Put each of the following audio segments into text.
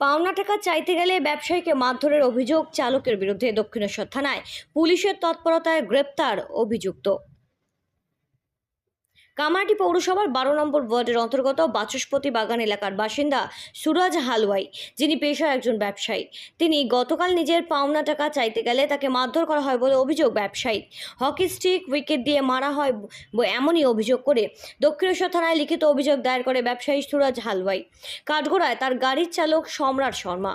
পাওনা টাকা চাইতে গেলে ব্যবসায়ীকে মারধরের অভিযোগ চালকের বিরুদ্ধে দক্ষিণেশ্বর থানায়। পুলিশের তৎপরতায় গ্রেপ্তার অভিযুক্ত। কামারটি পৌরসভার বারো নম্বর ওয়ার্ডের অন্তর্গত বাচস্পতি বাগান এলাকার বাসিন্দা সুরজ হালওয়াই, যিনি পেশায় একজন ব্যবসায়ী। তিনি গতকাল নিজের পাওনা টাকা চাইতে গেলে তাকে মারধর করা হয় বলে অভিযোগ ব্যবসায়ী হকি স্টিক, উইকেট দিয়ে মারা হয় এমনই অভিযোগ করে দক্ষিণেশ্বর থানায় লিখিত অভিযোগ দায়ের করে ব্যবসায়ী সুরাজ হালওয়াই। কাঠগোড়ায় তার গাড়ির চালক সম্রাট শর্মা।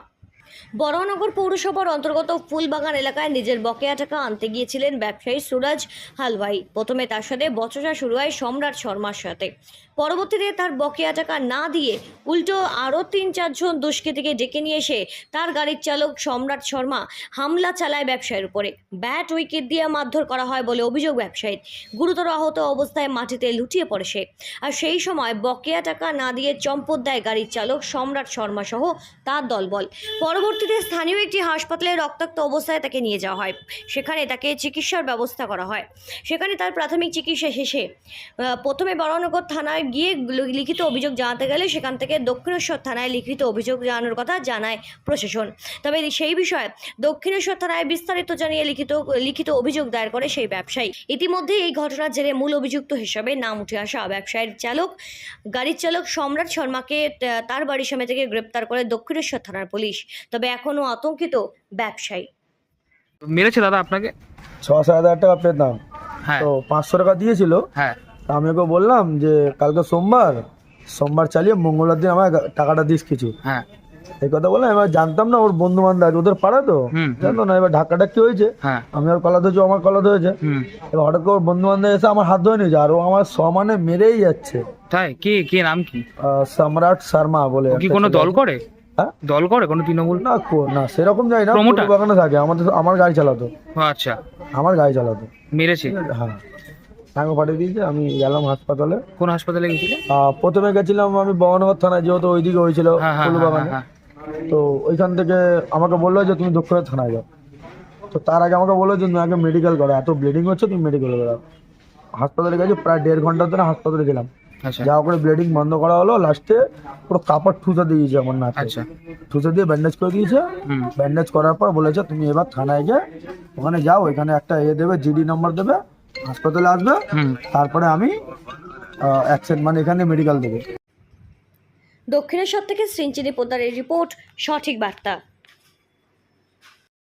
বরানগর পৌরসভার অন্তর্গত ফুলবাগান এলাকায় নিজের বকেয়া টাকা আনতে গিয়েছিলেন ব্যবসায়ী সুরাজ হালওয়াই প্রথমে তার সাথে বচসা শুরু হয় সম্রাট শর্মার সাথে। পরবর্তীতে তার বকেয়া টাকা না দিয়ে উল্টো আরও তিন চারজন দুষ্কৃতীকে ডেকে নিয়ে এসে তার গাড়ির চালক সম্রাট শর্মা হামলা চালায় ব্যবসায়ীর উপরে। ব্যাট উইকেট দিয়ে মারধর করা হয় বলে অভিযোগ ব্যবসায়ীর। গুরুতর আহত অবস্থায় মাটিতে লুটিয়ে পড়ে সে। আর সেই সময় বকেয়া টাকা না দিয়ে চম্পট দেয় গাড়ির চালক সম্রাট শর্মা সহ তার দলবল। পরবর্তীতে স্থানীয় একটি হাসপাতালে রক্তাক্ত অবস্থায় তাকে নিয়ে যাওয়া হয়। সেখানে তাকে চিকিৎসার ব্যবস্থা করা হয়। সেখানে তার প্রাথমিক চিকিৎসা শেষে প্রথমে বরানগর থানায় গিয়ে লিখিত অভিযোগ জানাতে গেলে সেখান থেকে দক্ষিণেশ্বর থানায় লিখিত অভিযোগ জানানোর কথা জানায় প্রশাসন। তবে সেই বিষয়ে দক্ষিণেশ্বর থানায় বিস্তারিত জানিয়ে লিখিত লিখিত অভিযোগ দায়ের করে সেই ব্যবসায়ী। ইতিমধ্যে এই ঘটনার জেরে মূল অভিযুক্ত হিসাবে নাম উঠে আসা ব্যবসায়ীর চালক, গাড়ির চালক সম্রাট শর্মাকে তার বাড়ির সামনে থেকে গ্রেপ্তার করে দক্ষিণেশ্বর থানার পুলিশ। তবে এখনও আতঙ্কিত ব্যবসায়ী। মেরেছে দাদা আপনাকে? ছ সাত হাজার টাকা পেতাম হ্যাঁ। তো পাঁচশো টাকা দিয়েছিল। হ্যাঁ। আমি ওকে বললাম যে কালকে সোমবার সোমবার চালিয়ে মঙ্গলবার দিন আমার টাকাটা দিস কিছু। হ্যাঁ। এই কথা বললাম এবার জানতাম না ওর বন্ধু বান্ধব আছে ওদের পাড়া তো। জানতো না এবার ঢাকাটা কি হয়েছে? হ্যাঁ। আমি ওর কলা ধরেছি আমার কলা ধরেছে এবার হঠাৎ করে ওর বন্ধু বান্ধব এসে আমার হাত ধরে নিয়েছে আর ও আমার সমানে মেরেই যাচ্ছে। তাই? কি কি নাম কি? সম্রাট শর্মা বলে কি কোনো দল করে? দল করে কোনো তৃণমূল? না কো- না সেরকম যাই না Promoter? বাগানে থাকে আমাদের আমার গাড়ি চালাতো। আচ্ছা। আমার গাড়ি চালাতো। মেরেছে? হ্যাঁ। আমাকে পাঠিয়ে দিয়েছে আমি গেলাম হাসপাতালে। কোন হাসপাতালে গেছিলে? আহ, প্রথমে গেছিলাম আমি বহনগর থানায় যেহেতু ওইদিকে হয়েছিল হ্যাঁ হ্যাঁ হ্যাঁ, হ্যাঁ তো ওইখান থেকে আমাকে বলল যে তুমি দক্ষিণের থানায় যাও। তো তার আগে আমাকে বলল যে তুমি আগে মেডিকেল করো এত ব্লিডিং হচ্ছে তুমি মেডিকেল করো হাসপাতালে গেছি প্রায় দেড় ঘণ্টার ধরে হাসপাতালে গেলাম। যা করে ব্লিডিং বন্ধ করা হলো লাস্টে পুরো কাপড় ঠুসে দিয়েছে আমার না আচ্ছা। ঠুসে দিয়ে ব্যান্ডেজ করে দিয়েছে। হুম। ব্যান্ডেজ করার পর বলেছে তুমি এবার থানায় গিয়ে ওখানে যাও এখানে একটা এ দেবে জিডি নম্বর দেবে হাসপাতালে আসবে। তারপরে আমি অ্যাকসেন্ট মানে এখানে মেডিকেল দেবো। দক্ষিণেশ্বর থেকে শ্রীঞ্চিনী পোদ্দারের রিপোর্ট সঠিক বার্তা।